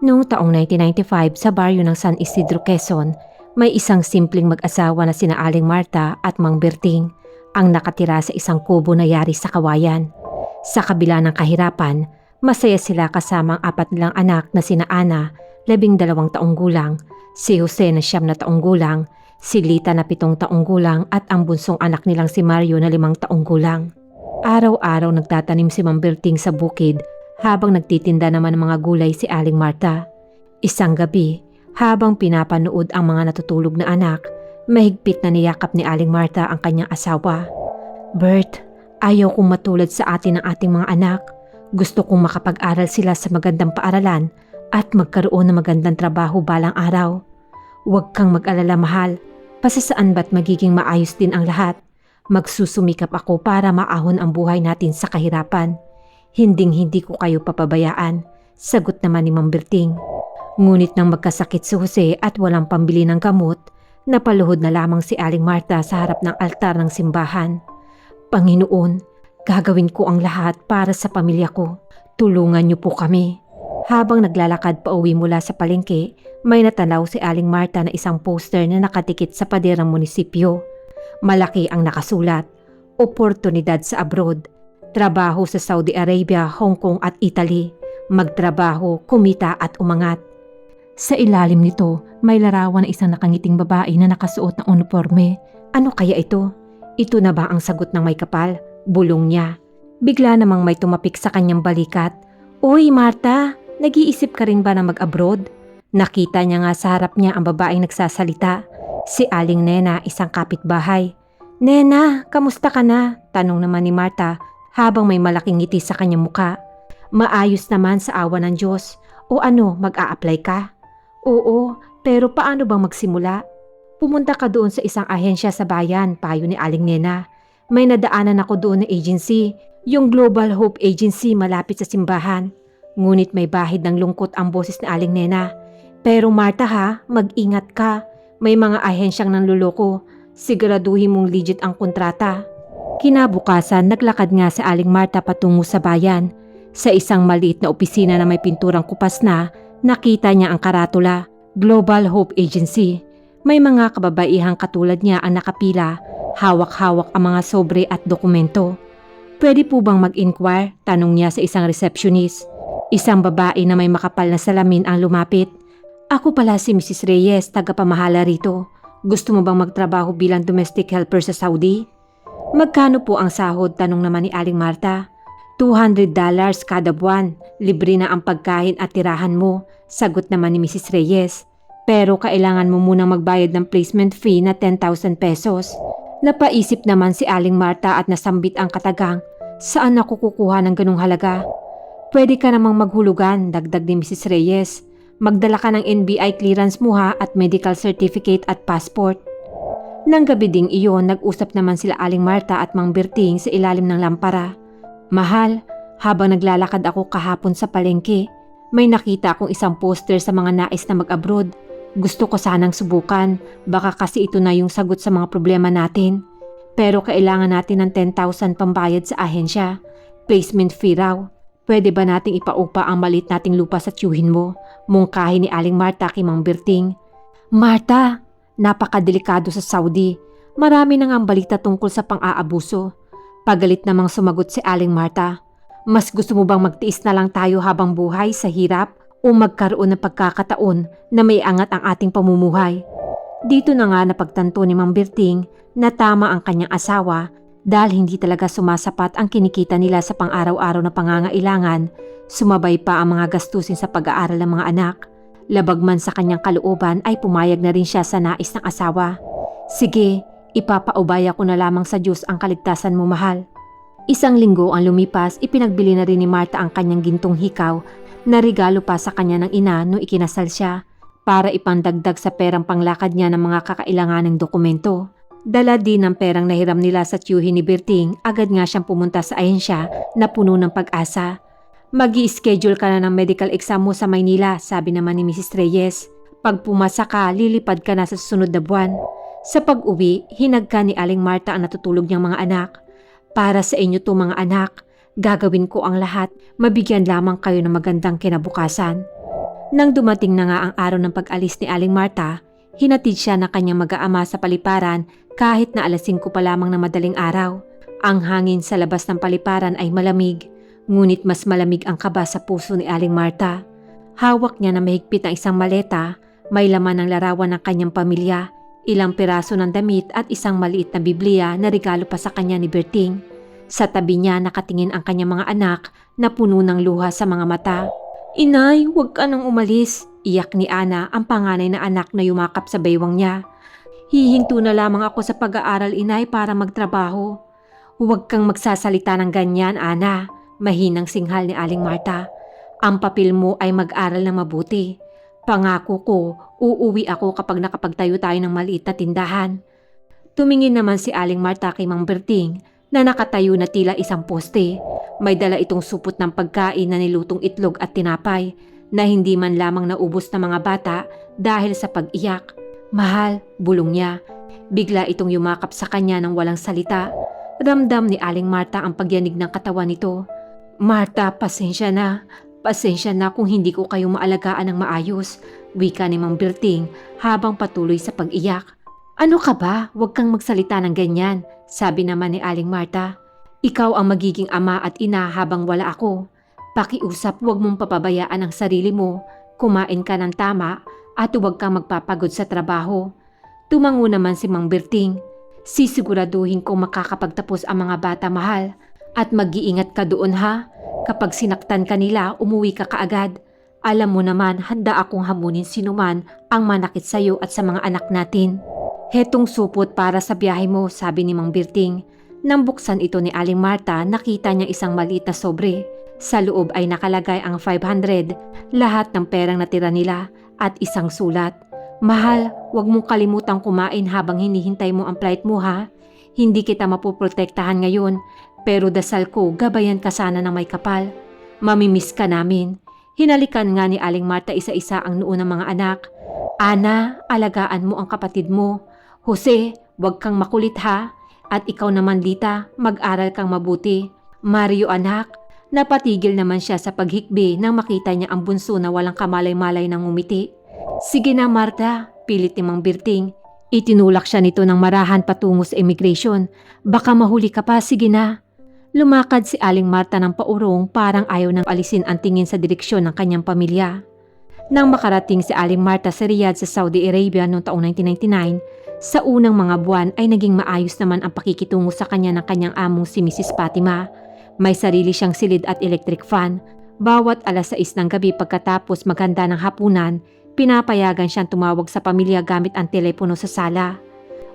Noong taong 1995 sa baryo ng San Isidro, Quezon, may isang simpleng mag-asawa na sina Aling Marta at Mang Berting ang nakatira sa isang kubo na yari sa kawayan. Sa kabila ng kahirapan, masaya sila kasama ang apat nilang anak na sina Ana, labing dalawang taong gulang, si Jose na siyam na taong gulang, si Lita na pitong taong gulang at ang bunsong anak nilang si Mario na limang taong gulang. Araw-araw nagtatanim si Mang Berting sa bukid habang nagtitinda naman ng mga gulay si Aling Marta. Isang gabi, habang pinapanood ang mga natutulog na anak, mahigpit na niyakap ni Aling Marta ang kanyang asawa. Bert, ayaw kong matulad sa atin ng ating mga anak. Gusto kong makapag-aral sila sa magandang paaralan at magkaroon ng magandang trabaho balang araw. Huwag kang mag-alala mahal, pasasaan ba't magiging maayos din ang lahat. Magsusumikap ako para maahon ang buhay natin sa kahirapan. Hinding hindi ko kayo papabayaan, sagot naman ni Mang Berting. Ngunit nang magkasakit si Jose at walang pambili ng gamot, napaluhod na lamang si Aling Marta sa harap ng altar ng simbahan. Panginoon, gagawin ko ang lahat para sa pamilya ko. Tulungan niyo po kami. Habang naglalakad pa uwi mula sa palengke, may natanaw si Aling Marta na isang poster na nakatikit sa paderang munisipyo. Malaki ang nakasulat, Oportunidad sa abroad, trabaho sa Saudi Arabia, Hong Kong at Italy, magtrabaho, kumita at umangat. Sa ilalim nito, may larawan ng isang nakangiting babae na nakasuot ng uniforme. Ano kaya ito? Ito na ba ang sagot ng may kapal? Bulong niya. Bigla namang may tumapik sa kanyang balikat. Uy, Marta, nag-iisip ka rin ba na mag-abroad? Nakita niya nga sa harap niya ang babaeng nagsasalita. Si Aling Nena, isang kapitbahay. Nena, kamusta ka na? Tanong naman ni Marta habang may malaking ngiti sa kanyang muka. Maayos naman sa awa ng Diyos. O ano, mag-a-apply ka? Oo, pero paano bang magsimula? Pumunta ka doon sa isang ahensya sa bayan, payo ni Aling Nena. May nadaanan ako doon na agency, yung Global Hope Agency malapit sa simbahan. Ngunit may bahid ng lungkot ang boses ni Aling Nena. Pero Marta ha, mag-ingat ka. May mga ahensyang nanluloko. Siguraduhin mong legit ang kontrata. Kinabukasan, naglakad nga si Aling Marta patungo sa bayan. Sa isang maliit na opisina na may pinturang kupas na, nakita niya ang karatula, Global Hope Agency. May mga kababaihang katulad niya ang nakapila, hawak-hawak ang mga sobre at dokumento. Pwede po bang mag-inquire? Tanong niya sa isang receptionist. Isang babae na may makapal na salamin ang lumapit. Ako pala si Mrs. Reyes, tagapamahala rito. Gusto mo bang magtrabaho bilang domestic helper sa Saudi? Magkano po ang sahod? Tanong naman ni Aling Marta. $200 kada buwan. Libre na ang pagkain at tirahan mo. Sagot naman ni Mrs. Reyes. Pero kailangan mo munang magbayad ng placement fee na 10,000 pesos. Napaisip naman si Aling Marta at nasambit ang katagang. Saan ako kukuha ng ganong halaga? Pwede ka namang maghulugan, dagdag ni Mrs. Reyes. Magdala ka ng NBI clearance mo ha at medical certificate at passport. Nang gabi ding iyon, nag-usap naman sila Aling Marta at Mang Berting sa ilalim ng lampara. Mahal, habang naglalakad ako kahapon sa palengke, may nakita akong isang poster sa mga nais na mag-abroad. Gusto ko sanang subukan, baka kasi ito na yung sagot sa mga problema natin. Pero kailangan natin ng 10,000 pambayad sa ahensya. Placement fee raw. Pwede ba nating ipaupa ang malit nating lupa sa tiyuhin mo? Mungkahi ni Aling Marta kay Mang Berting. Marta, napakadelikado sa Saudi. Marami nang ang balita tungkol sa pang-aabuso. Pagalit namang sumagot si Aling Marta. Mas gusto mo bang magtiis na lang tayo habang buhay sa hirap o magkaroon ng pagkakataon na may angat ang ating pamumuhay? Dito na nga napagtanto ni Mang Berting na tama ang kanyang asawa dahil hindi talaga sumasapat ang kinikita nila sa pang-araw-araw na pangangailangan, sumabay pa ang mga gastusin sa pag-aaral ng mga anak. Labag man sa kanyang kalooban ay pumayag na rin siya sa nais ng asawa. Sige, ipapaubaya ko na lamang sa Diyos ang kaligtasan mo mahal. Isang linggo ang lumipas, ipinagbili na rin ni Marta ang kanyang gintong hikaw na regalo pa sa kanya ng ina no ikinasal siya para ipandagdag sa perang panglakad niya ng mga kakailanganang dokumento. Dala din ng perang nahiram nila sa tiyuhin ni Berting, agad nga siyang pumunta sa ahensya na puno ng pag-asa. Mag schedule ka na ng medical exam mo sa Maynila, sabi naman ni Mrs. Reyes. Pag pumasa ka, lilipad ka na sa susunod na buwan. Sa pag-uwi, hinagka ni Aling Marta ang natutulog niyang mga anak. Para sa inyo to mga anak, gagawin ko ang lahat, mabigyan lamang kayo ng magandang kinabukasan. Nang dumating na nga ang araw ng pag-alis ni Aling Marta, hinatid siya na kanyang mag-aama sa paliparan kahit na alas 5 pa lamang na madaling araw. Ang hangin sa labas ng paliparan ay malamig, ngunit mas malamig ang kaba sa puso ni Aling Marta. Hawak niya na mahigpit ang isang maleta, may laman ng larawan ng kanyang pamilya, ilang piraso ng damit at isang maliit na Biblia na regalo pa sa kanya ni Berting. Sa tabi niya nakatingin ang kanyang mga anak na puno ng luha sa mga mata. Inay, huwag ka nang umalis. Iyak ni Ana ang panganay na anak na yumakap sa baywang niya. Hihinto na lamang ako sa pag-aaral inay para magtrabaho. Huwag kang magsasalita ng ganyan, Ana. Mahinang singhal ni Aling Marta. Ang papel mo ay mag-aral na mabuti. Pangako ko, uuwi ako kapag nakapagtayo tayo ng maliit na tindahan. Tumingin naman si Aling Marta kay Mang Berting na nakatayo na tila isang poste. May dala itong supot ng pagkain na nilutong itlog at tinapay na hindi man lamang naubos ng mga bata dahil sa pag-iyak. Mahal, bulong niya. Bigla itong yumakap sa kanya ng walang salita. Ramdam ni Aling Marta ang pagyanig ng katawan nito. Marta, pasensya na. Pasensya na kung hindi ko kayo maalagaan ng maayos. Wika ni Mang Berting habang patuloy sa pag-iyak. Ano ka ba? Huwag kang magsalita ng ganyan, sabi naman ni Aling Marta. Ikaw ang magiging ama at ina habang wala ako. Pakiusap huwag mong papabayaan ang sarili mo. Kumain ka ng tama at huwag kang magpapagod sa trabaho. Tumango naman si Mang Berting. Sisiguraduhin kong makakapagtapos ang mga bata mahal. At mag-iingat ka doon ha. Kapag sinaktan ka nila, umuwi ka kaagad. Alam mo naman, handa akong hamunin sinuman ang manakit sa iyo at sa mga anak natin. Hetong supot para sa biyahe mo, sabi ni Mang Birting. Nang buksan ito ni Aling Marta, nakita niya isang maliit na sobre. Sa loob ay nakalagay ang 500, lahat ng perang natira nila at isang sulat. Mahal, huwag mong kalimutang kumain habang hinihintay mo ang flight mo ha. Hindi kita mapoprotektahan ngayon, pero dasal ko gabayan ka sana ng may kapal. Mamimiss ka namin. Hinalikan nga ni Aling Marta isa-isa ang noo ng mga anak. Ana, alagaan mo ang kapatid mo. Jose, huwag kang makulit ha. At ikaw naman Lita, mag-aral kang mabuti. Mario anak, napatigil naman siya sa paghikbi nang makita niya ang bunso na walang kamalay-malay ng umiti. Sige na Marta, pilit ni Mang Birting. Itinulak siya nito ng marahan patungo sa immigration. Baka mahuli ka pa, sige na. Lumakad si Aling Marta ng paurong parang ayaw nang alisin ang tingin sa direksyon ng kanyang pamilya. Nang makarating si Aling Marta sa Riyadh sa Saudi Arabia noong taong 1999, sa unang mga buwan ay naging maayos naman ang pakikitungo sa kanya ng kanyang among si Mrs. Fatima. May sarili siyang silid at electric fan. Bawat alas 6 ng gabi pagkatapos maghanda ng hapunan, pinapayagan siyang tumawag sa pamilya gamit ang telepono sa sala.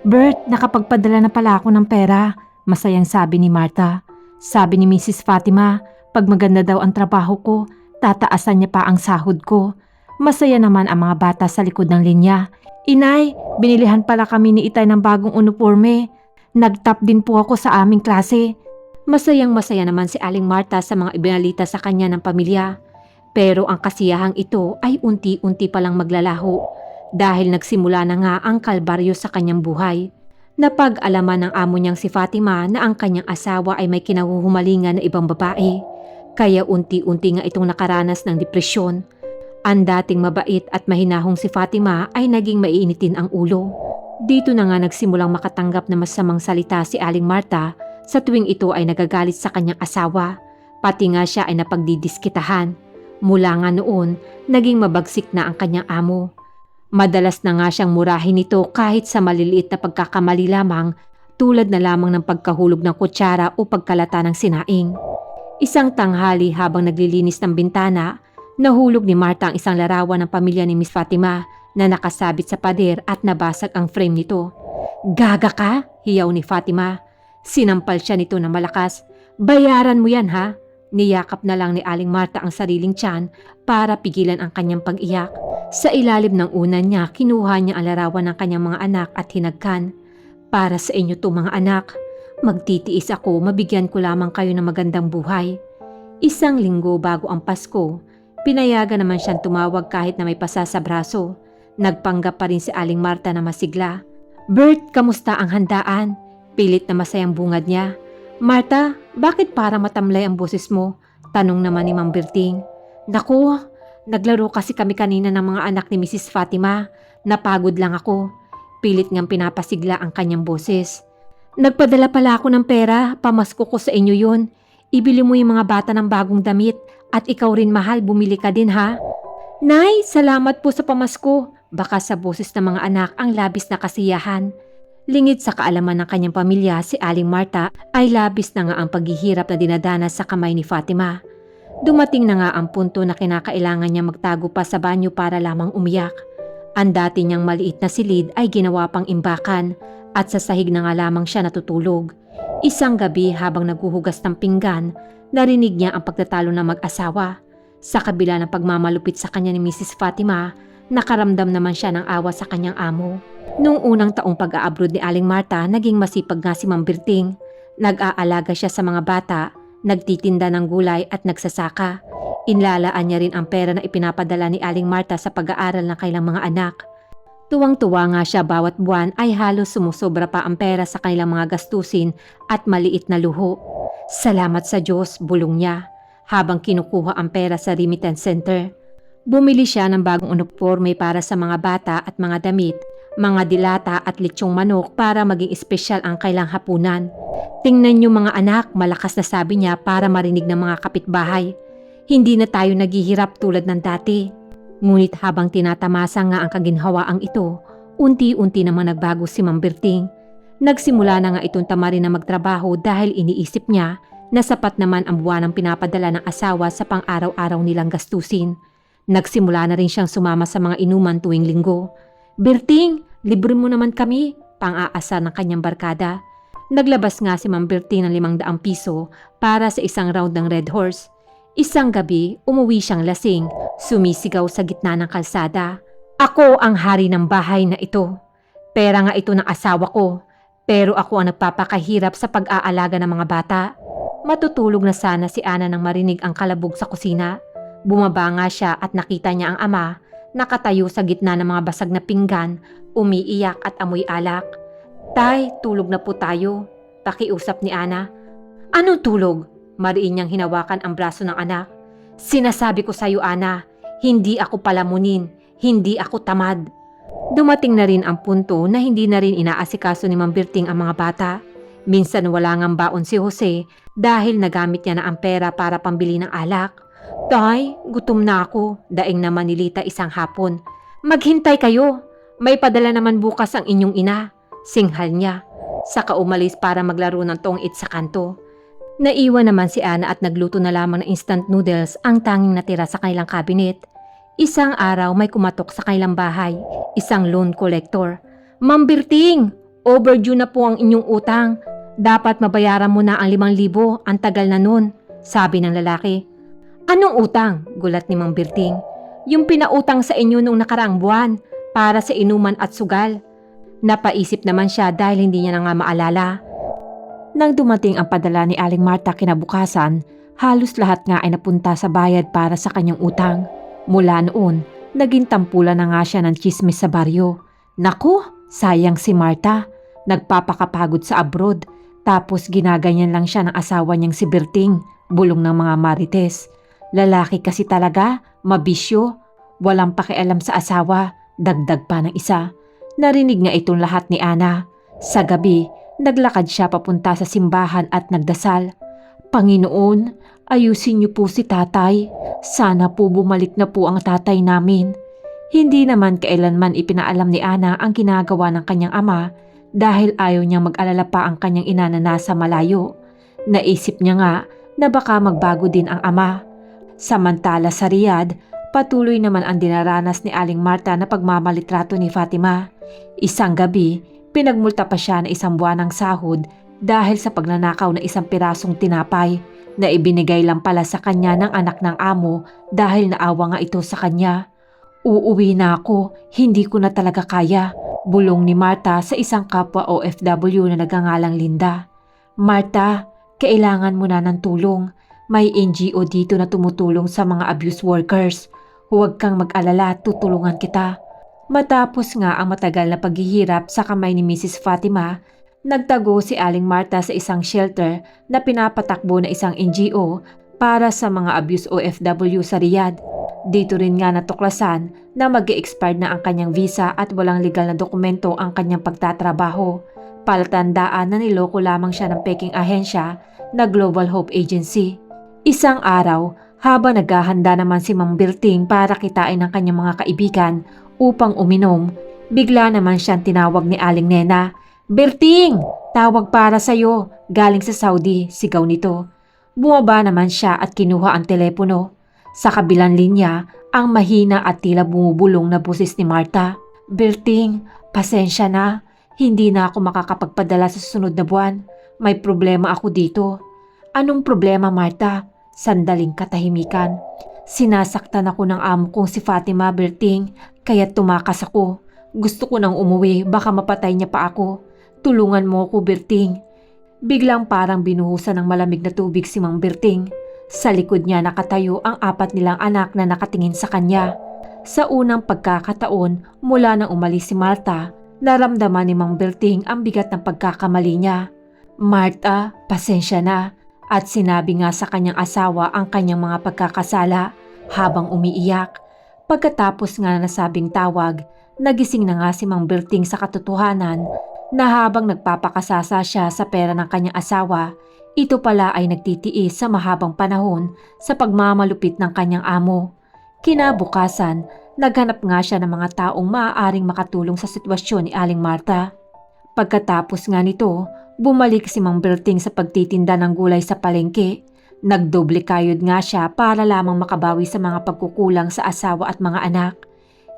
Bert, nakapagpadala na pala ako ng pera, masayang sabi ni Marta. Sabi ni Mrs. Fatima, pag maganda daw ang trabaho ko, tataasan niya pa ang sahod ko. Masaya naman ang mga bata sa likod ng linya. Inay, binilihan pala kami ni Itay ng bagong uniforme. Nagtap din po ako sa aming klase. Masayang masaya naman si Aling Marta sa mga ibinalita sa kanya ng pamilya. Pero ang kasiyahang ito ay unti-unti palang maglalaho dahil nagsimula na nga ang kalbaryo sa kanyang buhay. Napag-alaman ng amo niyang si Fatima na ang kanyang asawa ay may kinahuhumalingan na ibang babae. Kaya unti-unti nga itong nakaranas ng depresyon. Ang dating mabait at mahinahong si Fatima ay naging maiinitin ang ulo. Dito na nga nagsimulang makatanggap na masamang salita si Aling Marta sa tuwing ito ay nagagalit sa kanyang asawa. Pati nga siya ay napagdidiskitahan. Mula nga noon, naging mabagsik na ang kanyang amo. Madalas na nga siyang murahin nito kahit sa maliliit na pagkakamali lamang tulad na lamang ng pagkahulog ng kutsara o pagkalata ng sinaing. Isang tanghali habang naglilinis ng bintana, nahulog ni Marta ang isang larawan ng pamilya ni Miss Fatima na nakasabit sa pader at nabasag ang frame nito. Gaga ka? Hiyaw ni Fatima. Sinampal siya nito na malakas. Bayaran mo yan ha? Niyakap na lang ni Aling Marta ang sariling tiyan para pigilan ang kanyang pag-iyak. Sa ilalim ng unan niya, kinuha niya ang larawan ng kanyang mga anak at hinagkan. Para sa inyo to mga anak, magtitiis ako, mabigyan ko lamang kayo ng magandang buhay. Isang linggo bago ang Pasko, pinayagan naman siyang tumawag kahit na may pasa sa braso. Nagpanggap pa rin si Aling Marta na masigla. Bert, kamusta ang handaan? Pilit na masayang bungad niya. Marta, bakit para matamlay ang boses mo? Tanong naman ni Mang Berting. Naku, Naglaro kasi kami kanina ng mga anak ni Mrs. Fatima. Napagod lang ako. Pilit niyang pinapasigla ang kanyang boses. Nagpadala pala ako ng pera, pamasko ko sa inyo yun. Ibili mo yung mga bata ng bagong damit at ikaw rin mahal, bumili ka din ha. Nay, salamat po sa pamasko. Baka sa boses ng mga anak ang labis na kasiyahan. Lingid sa kaalaman ng kanyang pamilya, si Aling Marta ay labis na nga ang paghihirap na dinadanas sa kamay ni Fatima. Dumating na nga ang punto na kinakailangan niya magtago pa sa banyo para lamang umiyak. Ang dati niyang maliit na silid ay ginawa pang imbakan at sa sahig na nga lamang siya natutulog. Isang gabi habang naguhugas ng pinggan, narinig niya ang pagtatalo ng mag-asawa. Sa kabila ng pagmamalupit sa kanya ni Mrs. Fatima, nakaramdam naman siya ng awa sa kanyang amo. Noong unang taong pag-aabroad ni Aling Marta, naging masipag nga si Mang Birting. Nag-aalaga siya sa mga bata, nagtitinda ng gulay at nagsasaka. Inlalaan niya rin ang pera na ipinapadala ni Aling Marta sa pag-aaral ng kailang mga anak. Tuwang-tuwa nga siya bawat buwan ay halos sumusobra pa ang pera sa kanilang mga gastusin at maliit na luho. Salamat sa Diyos, bulong niya, habang kinukuha ang pera sa remittance center. Bumili siya ng bagong uniforme para sa mga bata at mga damit, mga dilata at lechong manok para maging espesyal ang kailang hapunan. Tingnan niyo mga anak, malakas na sabi niya para marinig ng mga kapitbahay. Hindi na tayo naghihirap tulad ng dati. Ngunit habang tinatamasa nga ang kaginhawaang ito, unti-unti naman nagbago si Mang Berting. Nagsimula na nga itong tamarin na magtrabaho dahil iniisip niya na sapat naman ang buwan ng pinapadala ng asawa sa pang-araw-araw nilang gastusin. Nagsimula na rin siyang sumama sa mga inuman tuwing linggo. Berting, libre mo naman kami, pang-aasar ng kanyang barkada. Naglabas nga si Mang Berting ng limang daang piso para sa isang round ng Red Horse. Isang gabi, umuwi siyang lasing, sumisigaw sa gitna ng kalsada. Ako ang hari ng bahay na ito. Pera nga ito ng asawa ko, pero ako ang nagpapakahirap sa pag-aalaga ng mga bata. Matutulog na sana si Ana nang marinig ang kalabog sa kusina. Bumaba nga siya at nakita niya ang ama, nakatayo sa gitna ng mga basag na pinggan, umiiyak at amoy alak. Tay, tulog na po tayo. Pakiusap ni Ana. Anong tulog? Mariin niyang hinawakan ang braso ng anak. Sinasabi ko sa iyo, Ana, hindi ako palamunin, hindi ako tamad. Dumating na rin ang punto na hindi na rin inaasikaso ni Mang Birting ang mga bata. Minsan wala ngang baon si Jose dahil nagamit niya na ang pera para pambili ng alak. Tay, gutom na ako, daing naman ni Lita isang hapon. Maghintay kayo, may padala naman bukas ang inyong ina. Singhal niya. Saka umalis para maglaro ng tong-it sa kanto. Naiwan naman si Ana at nagluto na lamang ng instant noodles ang tanging natira sa kailang cabinet. Isang araw may kumatok sa kailang bahay, isang loan collector. Ma'am Birting, overdue na po ang inyong utang. Dapat mabayaran mo na ang limang libo, ang tagal na nun, sabi ng lalaki. Anong utang? Gulat ni Mang Birting. Yung pinautang sa inyo nung nakaraang buwan para sa inuman at sugal. Napaisip naman siya dahil hindi niya na nga maalala. Nang dumating ang padala ni Aling Marta kinabukasan, halos lahat nga ay napunta sa bayad para sa kanyang utang. Mula noon, naging tampulan na nga siya ng chismis sa baryo. Naku, sayang si Marta. Nagpapakapagod sa abroad. Tapos ginaganyan lang siya ng asawa niyang si Berting, bulong ng mga marites. Lalaki kasi talaga, mabisyo. Walang pakialam sa asawa, dagdag pa ng isa. Narinig nga itong lahat ni Ana. Sa gabi, naglakad siya papunta sa simbahan at nagdasal. Panginoon, ayusin niyo po si tatay. Sana po bumalik na po ang tatay namin. Hindi naman kailanman ipinaalam ni Ana ang ginagawa ng kanyang ama dahil ayaw niyang mag-alala pa ang kanyang ina na nasa malayo. Naisip niya nga na baka magbago din ang ama. Samantala sa Riyadh, patuloy naman ang dinaranas ni Aling Marta na pagmamalitrato ni Fatima. Isang gabi, pinagmulta pa siya na isang buwan ng sahod dahil sa pagnanakaw na isang pirasong tinapay na ibinigay lang pala sa kanya ng anak ng amo dahil naawa nga ito sa kanya. Uuwi na ako, hindi ko na talaga kaya, bulong ni Marta sa isang kapwa OFW na nagangalang Linda. Marta, kailangan mo na ng tulong. May NGO dito na tumutulong sa mga abuse workers. Huwag kang mag-alala, tutulungan kita. Matapos nga ang matagal na paghihirap sa kamay ni Mrs. Fatima, nagtago si Aling Marta sa isang shelter na pinapatakbo na isang NGO para sa mga abuse OFW sa Riyadh. Dito rin nga natuklasan na mag expired na ang kanyang visa at walang legal na dokumento ang kanyang pagtatrabaho. Palatandaan na niloko lamang siya ng peking ahensya na Global Hope Agency. Isang araw, habang naghahanda naman si Mang Berting para kitain ang kanyang mga kaibigan upang uminom, bigla naman siyang tinawag ni Aling Nena. Berting! Tawag para sa'yo. Galing sa Saudi, sigaw nito. Bumaba naman siya at kinuha ang telepono. Sa kabilang linya, ang mahina at tila bumubulong na busis ni Marta. Berting, pasensya na. Hindi na ako makakapagpadala sa susunod na buwan. May problema ako dito. Anong problema, Marta? Sandaling katahimikan. Sinasaktan ako ng amo kong si Fatima Berting, kaya tumakas ako. Gusto ko nang umuwi, baka mapatay niya pa ako. Tulungan mo ako, Berting. Biglang parang binuhusan ng malamig na tubig si Mang Berting. Sa likod niya nakatayo ang apat nilang anak na nakatingin sa kanya. Sa unang pagkakataon, mula nang umalis si Marta, naramdaman ni Mang Berting ang bigat ng pagkakamali niya. Marta, pasensya na. At sinabi nga sa kanyang asawa ang kanyang mga pagkakasala habang umiiyak. Pagkatapos nga nasabing tawag, nagising na nga si Mang Berting sa katotohanan na habang nagpapakasasa siya sa pera ng kanyang asawa, ito pala ay nagtitiis sa mahabang panahon sa pagmamalupit ng kanyang amo. Kinabukasan, naghanap nga siya ng mga taong maaaring makatulong sa sitwasyon ni Aling Marta. Pagkatapos nga nito, bumalik si Mang Berting sa pagtitinda ng gulay sa palengke. Nagdoble kayod nga siya para lamang makabawi sa mga pagkukulang sa asawa at mga anak.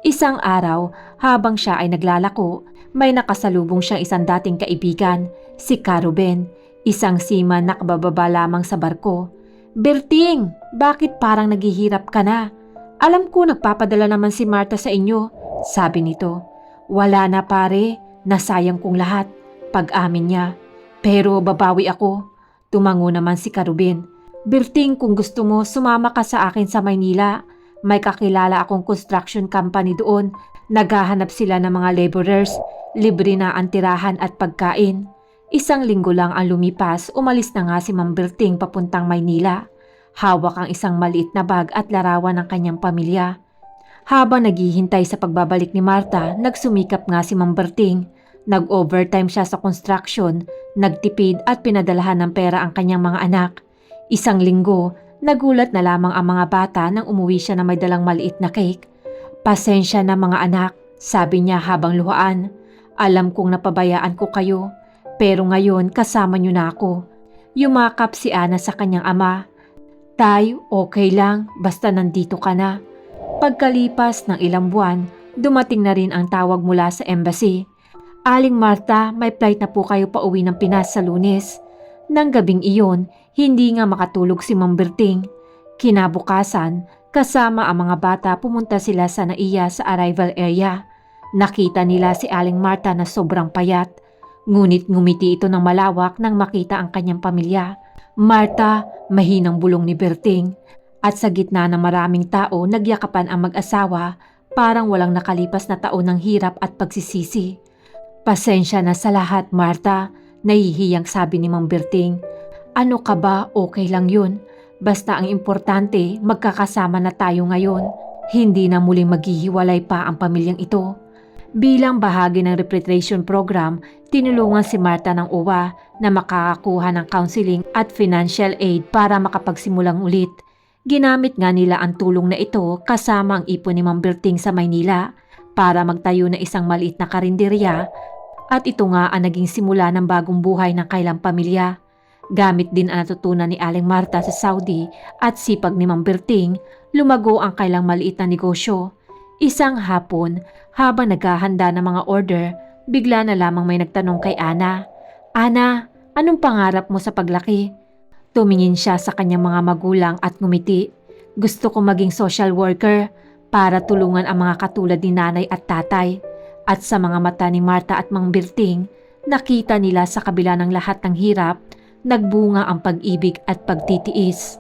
Isang araw, habang siya ay naglalako, may nakasalubong siyang isang dating kaibigan, si Caruben, isang seaman na kabababa lamang sa barko. Berting, bakit parang naghihirap ka na? Alam ko nagpapadala naman si Marta sa inyo, sabi nito. Wala na pare, nasayang kong lahat. Pag-amin niya. Pero babawi ako. Tumango naman si Caruben. Berting, kung gusto mo, sumama ka sa akin sa Maynila. May kakilala akong construction company doon. Naghahanap sila ng mga laborers. Libre na ang tirahan at pagkain. Isang linggo lang ang lumipas, umalis na nga si Mang Berting papuntang Maynila. Hawak ang isang maliit na bag at larawan ng kanyang pamilya. Habang naghihintay sa pagbabalik ni Marta, nagsumikap nga si Mang Berting. Nag-overtime siya sa construction, nagtipid at pinadalahan ng pera ang kanyang mga anak. Isang linggo, nagulat na lamang ang mga bata nang umuwi siya na may dalang maliit na cake. Pasensya na mga anak, sabi niya habang luhaan. Alam kong napabayaan ko kayo, pero ngayon kasama niyo na ako. Yumakap si Ana sa kanyang ama. Tay, okay lang, basta nandito ka na. Pagkalipas ng ilang buwan, dumating na rin ang tawag mula sa embassy. Aling Marta, may flight na po kayo pa uwi ng Pinas sa lunes. Nang gabing iyon, hindi nga makatulog si Mang Berting. Kinabukasan, kasama ang mga bata pumunta sila sa naiya sa arrival area. Nakita nila si Aling Marta na sobrang payat. Ngunit ngumiti ito ng malawak nang makita ang kanyang pamilya. Marta, mahinang bulong ni Berting. At sa gitna ng maraming tao, nagyakapan ang mag-asawa parang walang nakalipas na taon ng hirap at pagsisisi. Pasensya na sa lahat, Marta. Nahihiyang sabi ni Mang Berting. Ano ka ba? Okay lang yun. Basta ang importante, magkakasama na tayo ngayon. Hindi na muling maghihiwalay pa ang pamilyang ito. Bilang bahagi ng repatriation program, tinulungan si Marta ng uwa na makakakuha ng counseling at financial aid para makapagsimulang ulit. Ginamit nga nila ang tulong na ito kasama ang ipon ni Mang sa Maynila para magtayo ng isang maliit na karinderya at ito nga ang naging simula ng bagong buhay ng kailang pamilya. Gamit din ang natutunan ni Aling Marta sa Saudi at sipag ni Mang Berting, lumago ang kailang maliit na negosyo. Isang hapon, habang naghahanda ng mga order, bigla na lamang may nagtanong kay Ana. Ana, anong pangarap mo sa paglaki? Tumingin siya sa kanyang mga magulang at ngumiti. Gusto ko maging social worker para tulungan ang mga katulad ni nanay at tatay. At sa mga mata ni Marta at Mang Berting, nakita nila sa kabila ng lahat ng hirap, nagbunga ang pag-ibig at pagtitiis.